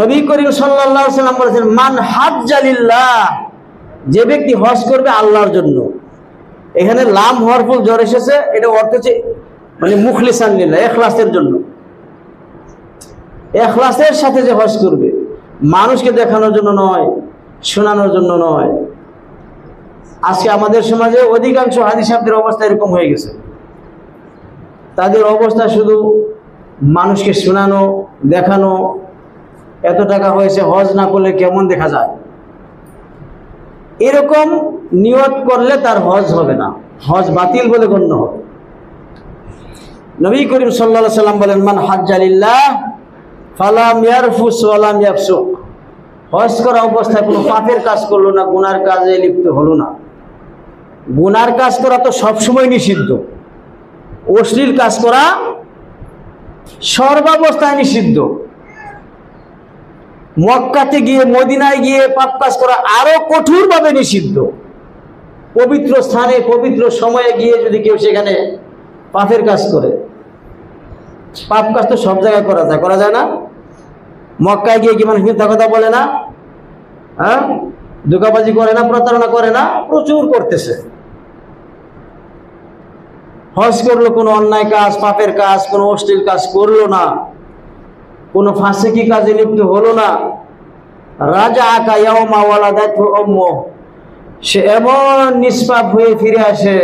নবী করিম আলাইহি সাল্লাম বলেছেন, মান হাজ্জালিল্লাহ যে ব্যক্তি হজ করবে আল্লাহর জন্য। এখানে লাম হরফুল জ্বর এসেছে, এটা অর্থ হচ্ছে মানে মুখলিসান লিল্লাহ, এখলাসের জন্য। এখলাসের সাথে যে হজ করবে, মানুষকে দেখানোর জন্য নয়, শোনানোর জন্য নয়। আজকে আমাদের সমাজে অধিকাংশ হাদিসাবদের অবস্থা এরকম হয়ে গেছে। তাদের অবস্থা শুধু মানুষকে শোনানো, দেখানো এত টাকা হয়েছে, হজ না করলে কেমন দেখা যায়? এরকম নিয়ত করলে তার হজ হবে না। হজ বাতিল বলে গণ্য হবে। নবী করিম সাল্লা সাল্লাম বলেন, মান হাজ্জালিল্লাহ ফালাম হজ করা অবস্থায় কোনো পাপের কাজ করল না, গুনার কাজে লিপ্ত হলো না। গুনার কাজ করা তো সবসময় নিষিদ্ধ। অশ্লীল কাজ করা সর্বাবস্থায় নিষিদ্ধ। মক্কাতে গিয়ে, মদিনায় গিয়ে পাপ কাজ করা আরও কঠোরভাবে নিষিদ্ধ। পবিত্র স্থানে, পবিত্র সময়ে গিয়ে যদি কেউ সেখানে পাপের কাজ করে। পাপ কাজ তো সব জায়গায় করা যায় করা যায় না? মক্কায় গিয়ে কি মানুষ মিথ্যা কথা বলে না? হ্যাঁ? ধোকাবাজি করে না, প্রতারণা করে না? প্রচুর করতেছে। হজ করল, কোনো অন্যায় কাজ, পাপের কাজ, কোনো অশ্লীল কাজ করল না। কোনো ফাঁসিকি কাজে লিপ্ত হলো না। রাজা আকা ইয়াওমা ওয়ালাদাতহু উম্মু সে এমন নিষ্পাপ হয়ে ফিরে আসে,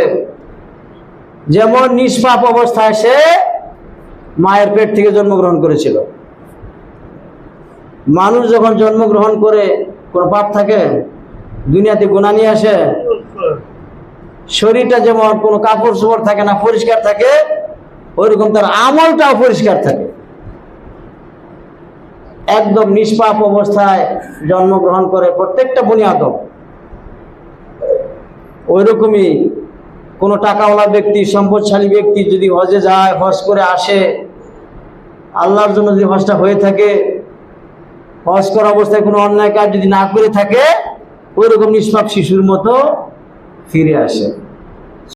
যেমন নিষ্পাপ অবস্থায় সে মায়ের পেট থেকে জন্মগ্রহণ করেছিল। মানুষ যখন জন্মগ্রহণ করে, কোনো পাপ থাকে, দুনিয়াতে গুণা নিয়ে আসে, শরীরটা যেমন কোনো কাপড় চোপড় থাকে না, পরিষ্কার থাকে, ওইরকম তার আমলটাও পরিষ্কার থাকে। একদম নিষ্পাপ অবস্থায় জন্মগ্রহণ করে প্রত্যেকটা বুনিয়াদ ওই রকমই কোনো টাকাওয়ালা ব্যক্তি, সম্পদশালী ব্যক্তি যদি হজে যায়, হজ করে আসে, আল্লাহর জন্য যদি হজটা হয়ে থাকে, হজ করা অবস্থায় কোনো অন্যায় কাজ যদি না করে থাকে ওই রকম নিষ্পাপ শিশুর মতো ফিরে আসে।